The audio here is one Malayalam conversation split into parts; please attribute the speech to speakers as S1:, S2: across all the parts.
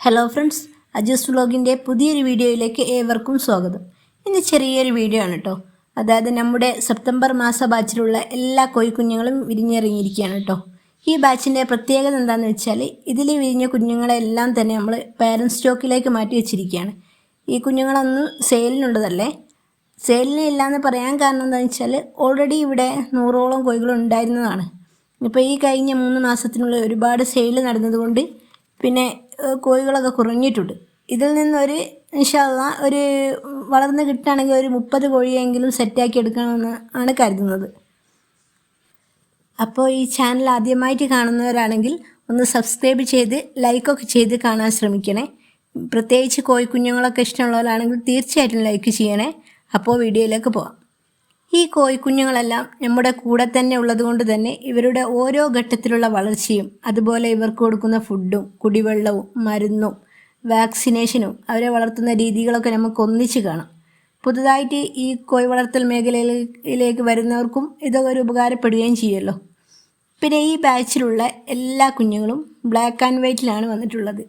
S1: ഹലോ ഫ്രണ്ട്സ് അജസ് വ്ലോഗിന്റെ പുതിയൊരു വീഡിയോയിലേക്ക് ഏവർക്കും സ്വാഗതം. ഇന്ന് ചെറിയൊരു വീഡിയോ ആണ് കേട്ടോ അതായത് നമ്മുടെ സെപ്റ്റംബർ മാസ ബാച്ചിലുള്ള എല്ലാ കോഴിക്കുഞ്ഞുങ്ങളും വിരിഞ്ഞിറങ്ങിയിരിക്കുകയാണ് കേട്ടോ ഈ ബാച്ചിന്റെ പ്രത്യേകത എന്താണെന്ന് വെച്ചാൽ ഇതിൽ വിരിഞ്ഞ കുഞ്ഞുങ്ങളെല്ലാം തന്നെ നമ്മൾ പാരൻസ് സ്റ്റോക്കിലേക്ക് മാറ്റി വെച്ചിരിക്കുകയാണ്. ഈ കുഞ്ഞുങ്ങളൊന്നും സെയിലിനുള്ളതല്ലേ സെയിലിന് ഇല്ലയെന്ന് പറയാൻ കാരണം എന്താണെന്ന് വെച്ചാൽ ഓൾറെഡി ഇവിടെ നൂറോളം കോഴികൾ ഉണ്ടായിരുന്നതാണ്. ഇപ്പോൾ ഈ കഴിഞ്ഞ മൂന്ന് മാസത്തിനുള്ളിൽ ഒരുപാട് സെയിൽ നടന്നതുകൊണ്ട് പിന്നെ കോഴികളൊക്കെ കുറഞ്ഞിട്ടുണ്ട് ഇതിൽ നിന്നൊരു ഇൻഷാല്ല ഒരു വളർന്ന് കിട്ടുകയാണെങ്കിൽ ഒരു മുപ്പത് കോഴിയെങ്കിലും സെറ്റാക്കി എടുക്കണമെന്ന് ആണ് കരുതുന്നത്. അപ്പോൾ ഈ ചാനൽ ആദ്യമായിട്ട് കാണുന്നവരാണെങ്കിൽ ഒന്ന് സബ്സ്ക്രൈബ് ചെയ്ത് ലൈക്കൊക്കെ ചെയ്ത് കാണാൻ ശ്രമിക്കണേ. പ്രത്യേകിച്ച് കോഴിക്കുഞ്ഞുങ്ങളൊക്കെ ഇഷ്ടമുള്ളവരാണെങ്കിൽ തീർച്ചയായിട്ടും ലൈക്ക് ചെയ്യണേ. അപ്പോൾ വീഡിയോയിലേക്ക് പോവാം. ഈ കോഴിക്കുഞ്ഞുങ്ങളെല്ലാം നമ്മുടെ കൂടെ തന്നെ ഉള്ളതുകൊണ്ട് തന്നെ ഇവരുടെ ഓരോ ഘട്ടത്തിലുള്ള വളർച്ചയും അതുപോലെ ഇവർക്ക് കൊടുക്കുന്ന ഫുഡും കുടിവെള്ളവും മരുന്നും വാക്സിനേഷനും അവരെ വളർത്തുന്ന രീതികളൊക്കെ നമുക്ക് ഒന്നിച്ച് കാണാം. പുതുതായിട്ട് ഈ കോഴി വളർത്തൽ മേഖലയിലേക്ക് വരുന്നവർക്കും ഇതൊക്കെ ഒരു ഉപകാരപ്പെടുകയും ചെയ്യുമല്ലോ. പിന്നെ ഈ ബാച്ചിലുള്ള എല്ലാ കുഞ്ഞുങ്ങളും ബ്ലാക്ക് ആൻഡ് വൈറ്റിലാണ് വന്നിട്ടുള്ളത്.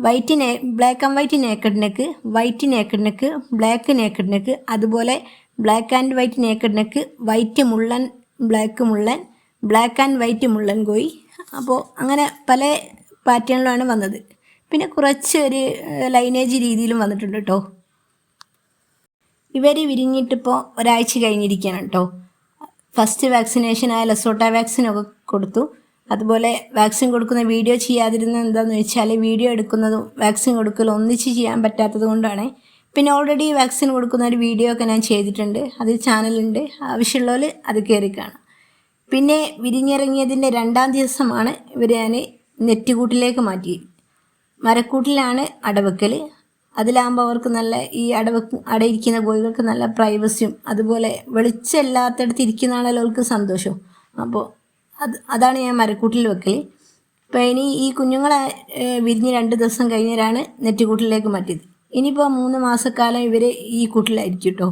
S1: വൈറ്റ് നേ black and white naked neck white naked neck black naked neck അതുപോലെ black and white naked neck white Mullan black മുള്ളൻ ബ്ലാക്ക് ആൻഡ് വൈറ്റ് മുള്ളൻ കോയി. അപ്പോൾ അങ്ങനെ പല പാറ്റേണിലാണ് വന്നത്. പിന്നെ കുറച്ച് ഒരു ലൈനേജ് രീതിയിലും വന്നിട്ടുണ്ട് കേട്ടോ ഇവർ വിരിഞ്ഞിട്ടിപ്പോൾ ഒരാഴ്ച കഴിഞ്ഞിരിക്കുകയാണ് കേട്ടോ ഫസ്റ്റ് വാക്സിനേഷനായ ലസോട്ട വാക്സിനൊക്കെ കൊടുത്തു. അതുപോലെ വാക്സിൻ കൊടുക്കുന്ന വീഡിയോ ചെയ്യാതിരുന്നത് എന്താണെന്ന് വെച്ചാൽ വീഡിയോ എടുക്കുന്നതും വാക്സിൻ കൊടുക്കലും ഒന്നിച്ച് ചെയ്യാൻ പറ്റാത്തത് കൊണ്ടാണ്. പിന്നെ ഓൾറെഡി വാക്സിൻ കൊടുക്കുന്ന ഒരു വീഡിയോ ഒക്കെ ഞാൻ ചെയ്തിട്ടുണ്ട്. അത് ചാനലുണ്ട് ആവശ്യമുള്ളവർ അത് കയറി കാണാം. പിന്നെ വിരിഞ്ഞിറങ്ങിയതിന്റെ രണ്ടാം ദിവസമാണ് ഇവർ ഞാൻ നെറ്റുകൂട്ടിലേക്ക് മാറ്റി. മരക്കൂട്ടിലാണ് അടവെക്കൽ അതിലാകുമ്പോൾ അവർക്ക് നല്ല ഈ അടവ അടയിരിക്കുന്ന കോഴികൾക്ക് നല്ല പ്രൈവസിയും അതുപോലെ വെളിച്ചമില്ലാത്തടത്ത് ഇരിക്കുന്നതാണല്ലോ അവർക്ക് സന്തോഷവും. അപ്പോൾ അത് അതാണ് ഞാൻ മരക്കൂട്ടിൽ വെക്കൽ ഇപ്പോൾ ഇനി ഈ കുഞ്ഞുങ്ങളെ വിരിഞ്ഞ് രണ്ട് ദിവസം കഴിഞ്ഞാണ് നെറ്റുകൂട്ടിലേക്ക് മാറ്റിയത്. ഇനിയിപ്പോൾ മൂന്ന് മാസക്കാലം ഇവർ ഈ കൂട്ടിലായിരിക്കും കേട്ടോ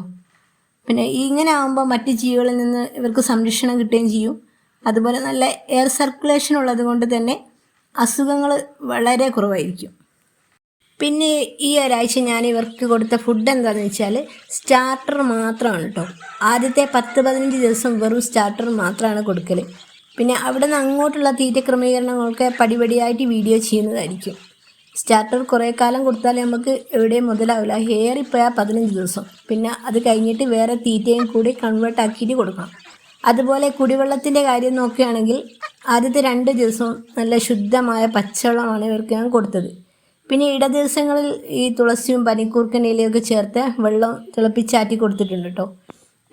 S1: പിന്നെ ഇങ്ങനെ ആകുമ്പോൾ മറ്റ് ജീവികളിൽ നിന്ന് ഇവർക്ക് സംരക്ഷണം കിട്ടുകയും ചെയ്യും. അതുപോലെ നല്ല എയർ സർക്കുലേഷൻ ഉള്ളത് കൊണ്ട് തന്നെ അസുഖങ്ങൾ വളരെ കുറവായിരിക്കും. പിന്നെ ഈ ഒരാഴ്ച ഞാൻ ഇവർക്ക് കൊടുത്ത ഫുഡ് എന്താണെന്ന് വെച്ചാൽ സ്റ്റാർട്ടർ മാത്രമാണ് കേട്ടോ ആദ്യത്തെ പത്ത് പതിനഞ്ച് ദിവസം വെറും സ്റ്റാർട്ടർ മാത്രമാണ് കൊടുക്കൽ പിന്നെ അവിടെ നിന്ന് അങ്ങോട്ടുള്ള തീറ്റ ക്രമീകരണങ്ങളൊക്കെ പടിപടിയായിട്ട് വീഡിയോ ചെയ്യുന്നതായിരിക്കും. സ്റ്റാർട്ടർ കുറേ കാലം കൊടുത്താൽ നമുക്ക് എവിടെയും മുതലാവില്ല. ഇപ്പോൾ പതിനഞ്ച് ദിവസം. പിന്നെ അത് കഴിഞ്ഞിട്ട് വേറെ തീറ്റയും കൂടി കൺവേർട്ട് ആക്കിയിട്ട് കൊടുക്കണം. അതുപോലെ കുടിവെള്ളത്തിന്റെ കാര്യം നോക്കുകയാണെങ്കിൽ ആദ്യത്തെ രണ്ട് ദിവസം നല്ല ശുദ്ധമായ പച്ചവെള്ളമാണ് ഇവർക്ക് ഞാൻ കൊടുത്തത്. പിന്നെ ഇട ദിവസങ്ങളിൽ ഈ തുളസിയും പനിക്കൂർക്കൻ ഇലയൊക്കെ ചേർത്ത് വെള്ളം തിളപ്പിച്ചാറ്റി കൊടുത്തിട്ടുണ്ട് കേട്ടോ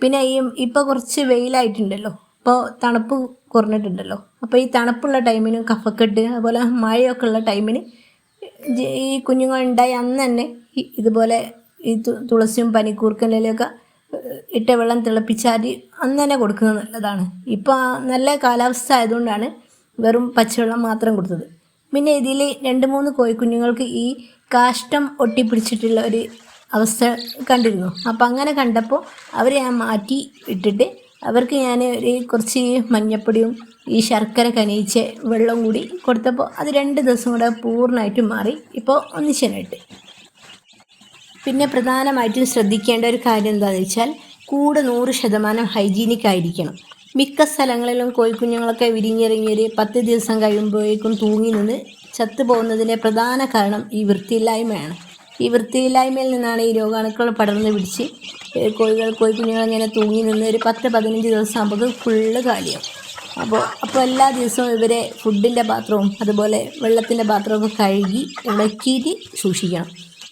S1: പിന്നെ ഈ ഇപ്പോൾ കുറച്ച് വെയിലായിട്ടുണ്ടല്ലോ. അപ്പോൾ തണുപ്പ് കുറഞ്ഞിട്ടുണ്ടല്ലോ. അപ്പോൾ ഈ തണുപ്പുള്ള ടൈമിന് കഫക്കെട്ട് അതുപോലെ മഴയൊക്കെ ഉള്ള ടൈമിന് ഈ കുഞ്ഞുങ്ങൾ ഉണ്ടായി അന്ന് തന്നെ ഇതുപോലെ ഈ തുളസിയും പനിക്കൂർക്കൻ ഇലയൊക്കെ ഇട്ട വെള്ളം തിളപ്പിച്ചാറ്റി അന്ന് തന്നെ കൊടുക്കുന്നത് നല്ലതാണ്. ഇപ്പോൾ നല്ല കാലാവസ്ഥ ആയതുകൊണ്ടാണ് വെറും പച്ചവെള്ളം മാത്രം കൊടുത്തത്. പിന്നെ ഇതിൽ രണ്ട് മൂന്ന് കോഴിക്കുഞ്ഞുങ്ങൾക്ക് ഈ കാഷ്ടം ഒട്ടിപ്പിടിച്ചിട്ടുള്ള ഒരു അവസ്ഥ കണ്ടിരുന്നു. അപ്പം അങ്ങനെ കണ്ടപ്പോൾ അവരെ ഞാൻ മാറ്റി ഇട്ടിട്ട് അവർക്ക് ഞാൻ ഒരു കുറച്ച് മഞ്ഞപ്പൊടിയും ഈ ശർക്കര കനിയിച്ച് വെള്ളം കൂടി കൊടുത്തപ്പോൾ അത് രണ്ട് ദിവസം കൂടെ പൂർണമായിട്ടും മാറി. ഇപ്പോൾ ഒന്നിച്ചനായിട്ട് പിന്നെ പ്രധാനമായിട്ടും ശ്രദ്ധിക്കേണ്ട ഒരു കാര്യം എന്താണെന്ന് വെച്ചാൽ കൂടെ നൂറ് ശതമാനം ഹൈജീനിക് ആയിരിക്കണം. മിക്ക സ്ഥലങ്ങളിലും കോഴിക്കുഞ്ഞുങ്ങളൊക്കെ വിരിഞ്ഞിറങ്ങി ഒരു പത്ത് ദിവസം കഴിയുമ്പോഴേക്കും തൂങ്ങി നിന്ന് ചത്തുപോകുന്നതിന്റെ പ്രധാന കാരണം ഈ വൃത്തിയില്ലായ്മയാണ്. ഈ വൃത്തിയില്ലായ്മയിൽ നിന്നാണ് ഈ രോഗാണുക്കൾ പടർന്ന് പിടിച്ച് കോഴികൾ കോഴിക്കുഞ്ഞുങ്ങൾ ഇങ്ങനെ തൂങ്ങി നിന്ന് ഒരു പത്ത് പതിനഞ്ച് ദിവസം ആകുമ്പോൾ ഫുള്ള് കാലിയാവും. അപ്പോൾ അപ്പോൾ എല്ലാ ദിവസവും ഇവരെ ഫുഡിന്റെ പാത്രവും അതുപോലെ വെള്ളത്തിന്റെ പാത്രമൊക്കെ കഴുകി ഉണക്കിയിട്ട് സൂക്ഷിക്കണം.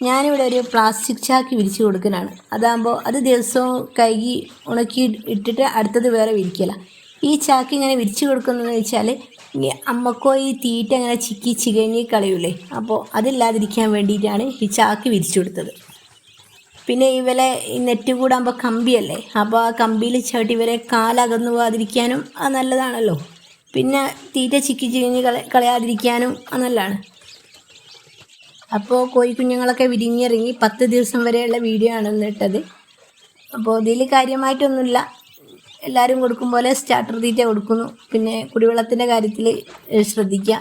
S1: ഞാനിവിടെ ഒരു പ്ലാസ്റ്റിക് ചാക്ക് വിരിച്ച് കൊടുക്കുന്നതാണ് അതാകുമ്പോൾ അത് ദിവസവും കഴുകി ഉണക്കി ഇട്ടിട്ട് അടുത്തത് വേറെ വിരിക്കല. ഈ ചാക്ക് ഇങ്ങനെ വിരിച്ചു കൊടുക്കുന്നതെന്ന് വെച്ചാൽ അമ്മക്കോ ഈ തീറ്റ അങ്ങനെ ചിക്കി ചികഞ്ഞി കളയൂലേ? അപ്പോൾ അതില്ലാതിരിക്കാൻ വേണ്ടിയിട്ടാണ് ഈ ചാക്ക് വിരിച്ചു കൊടുത്തത്. പിന്നെ ഇവരെ നെറ്റ് കൂടാകുമ്പോൾ കമ്പിയല്ലേ? അപ്പോൾ ആ കമ്പിയിൽ ചവിട്ടി ഇവരെ കാലകന്നു പോകാതിരിക്കാനും അത് നല്ലതാണല്ലോ. പിന്നെ തീറ്റ ചിക്കി ചികഞ്ഞ് കള കളയാതിരിക്കാനും അത് നല്ലതാണ്. അപ്പോൾ കോഴിക്കുഞ്ഞുങ്ങളൊക്കെ വിരിഞ്ഞിറങ്ങി പത്ത് ദിവസം വരെയുള്ള വീഡിയോ ആണ് ഇട്ടത്. അപ്പോൾ ഇതിൽ കാര്യമായിട്ടൊന്നുമില്ല. എല്ലാവരും കൊടുക്കും പോലെ സ്റ്റാർട്ടർ തീറ്റ കൊടുക്കുന്നു. പിന്നെ കുടിവെള്ളത്തിന്റെ കാര്യത്തിൽ ശ്രദ്ധിക്കുക.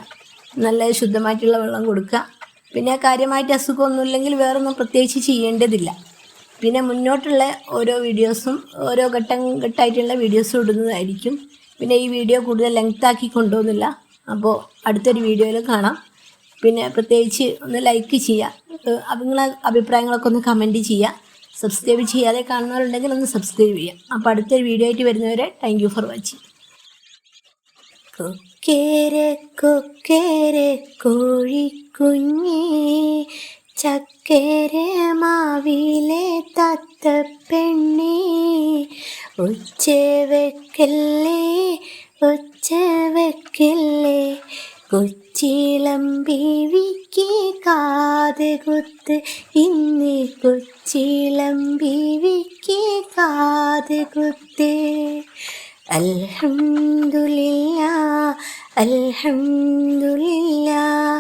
S1: നല്ല ശുദ്ധമായിട്ടുള്ള വെള്ളം കൊടുക്കുക. പിന്നെ കാര്യമായിട്ട് അസുഖമൊന്നുമില്ലെങ്കിൽ വേറൊന്നും പ്രത്യേകിച്ച് ചെയ്യേണ്ടതില്ല. പിന്നെ മുന്നോട്ടുള്ള ഓരോ വീഡിയോസും ഓരോ ഘട്ടം ഘട്ടമായിട്ടുള്ള വീഡിയോസും ഇടുന്നതായിരിക്കും. പിന്നെ ഈ വീഡിയോ കൂടുതൽ ലെങ്ത് ആക്കി കൊണ്ടുപോകുന്നില്ല. അപ്പോൾ അടുത്തൊരു വീഡിയോയിൽ കാണാം. പിന്നെ പ്രത്യേകിച്ച് ഒന്ന് ലൈക്ക് ചെയ്യുക. നിങ്ങളെ അഭിപ്രായങ്ങളൊക്കെ ഒന്ന് കമന്റ് ചെയ്യുക. സബ്സ്ക്രൈബ് ചെയ്യാതെ കാണുന്നവരുണ്ടെങ്കിൽ ഒന്ന് സബ്സ്ക്രൈബ് ചെയ്യാം അപ്പോൾ അടുത്തൊരു വീഡിയോ ആയിട്ട് വരുന്നവരെ താങ്ക് യു ഫോർ വാച്ചിങ് കൊക്കേരെ കൊക്കേരെ കോഴിക്കുഞ്ഞേ ചക്കേരെ മാവിലെ തത്ത പെണ്ണേ ഉച്ച വെക്കല്ലേ ഉച്ച വെക്കല്ലേ കൊച്ചിളം ബീവിക്ക് കാത് കുത്ത് ഇന്ന് കൊച്ചിളം ബീവിക്ക് കാത് കുത്ത്. അൽഹംദുലില്ലാ അൽഹംദുലില്ലാ.